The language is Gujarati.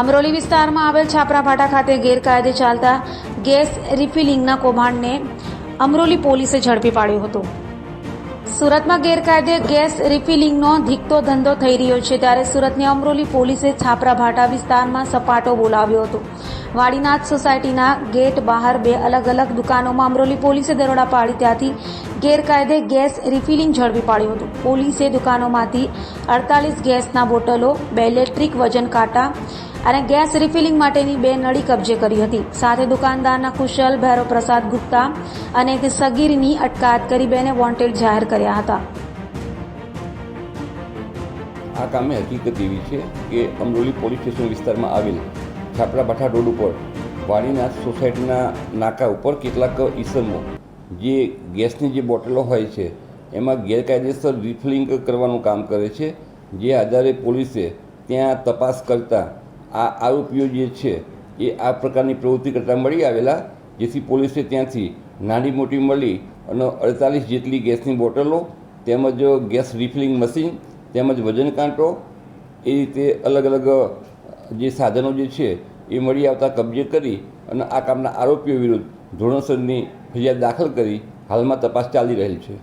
અમરોલી વિસ્તારમાં આવેલ છાપરાભાટા ખાતે ગેરકાયદે ચાલતા ગેસ રિફિલિંગના કૌભાંડને અમરોલી પોલીસે ઝડપી પાડ્યો હતો. સુરતમાં ગેરકાયદે ગેસ રિફિલિંગનો ધીકતો ધંધો થઈ રહ્યો છે ત્યારે સુરતની અમરોલી પોલીસે છાપરાભાટા વિસ્તારમાં સપાટો બોલાવ્યો હતો. વાડીનાથ સોસાયટીના ગેટ બહાર બે અલગ અલગ દુકાનોમાં અમરોલી પોલીસે દરોડા પાડી ત્યાંથી ગેરકાયદે ગેસ રિફિલિંગ ઝડપી પાડ્યું હતું. પોલીસે દુકાનોમાંથી અડતાલીસ ગેસના બોટલો, બે ઇલેક્ટ્રિક વજન કાંટા અને ગેસ રિફિલિંગ માટેની બે નળી કબજે કરી હતી. સાથે દુકાનદારના કુશલ, ભૈરવ પ્રસાદ ગુપ્તા અને એક સગીરની અટકાયત કરી બેને વોન્ટેડ જાહેર કર્યા હતા. આ કામે હકીકત એવી છે કે અમરોલી પોલીસ સ્ટેશન વિસ્તારમાં આવેલ છાપરા ભાઠા રોડ ઉપર વાડીનાથ સોસાયટીના નાકા ઉપર કેટલાક ઈસમો જે ગેસની જે બોટલો હોય છે, એમાં ગેરકાયદેસર રિફિલિંગ કરવાનું કામ કરે છે. જે આધારે પોલીસે ત્યાં તપાસ કરતાં આ આરોપીઓ જે છે, એ આ પ્રકારની પ્રવૃત્તિ કરતા મળી આવેલા, જેથી પોલીસે ત્યાંથી નાની મોટી મળી અને અડતાલીસ જેટલી ગેસની બોટલો, તેમજ ગેસ રિફિલિંગ મશીન, તેમજ વજન કાંટો, એ રીતે અલગ અલગ જે સાધનો જે છે, એ મળી આવતા કબજે કરી અને આ કામના આરોપીઓ વિરુદ્ધ ધોરણસરની ફરિયાદ દાખલ કરી હાલમાં તપાસ ચાલી રહેલ છે.